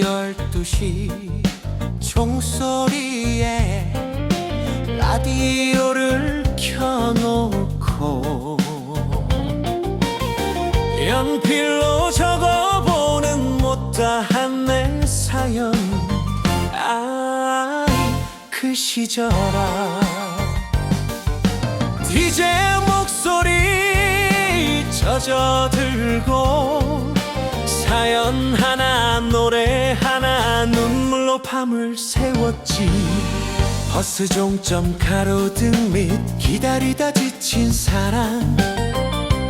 12시 종소리에 라디오를 켜놓고 연필로 적어보는 못다한 내 사연. 아 그 시절아. DJ 목소리 젖어들고 사연 하나 노래 밤을 새웠지. 버스 종점 가로등 밑 기다리다 지친 사람.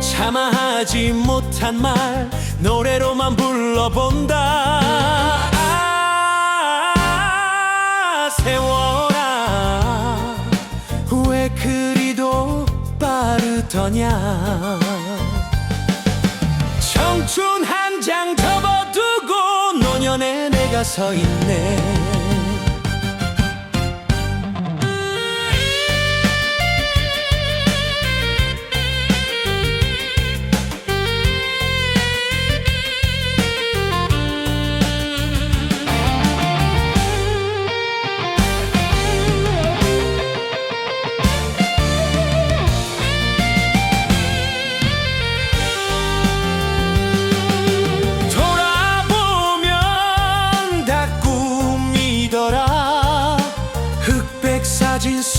차마 하지 못한 말 노래로만 불러본다. 아 세월아 왜 그리도 빠르더냐 내가 서 있네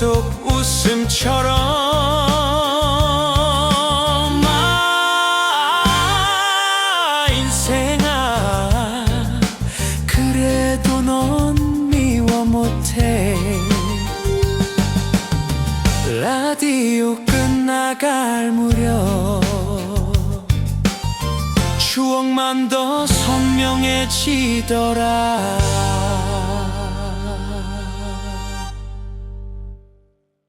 속 웃음처럼 아 인생아 그래도 넌 미워 못해. 라디오 끝나갈 무렵 추억만 더 선명해지더라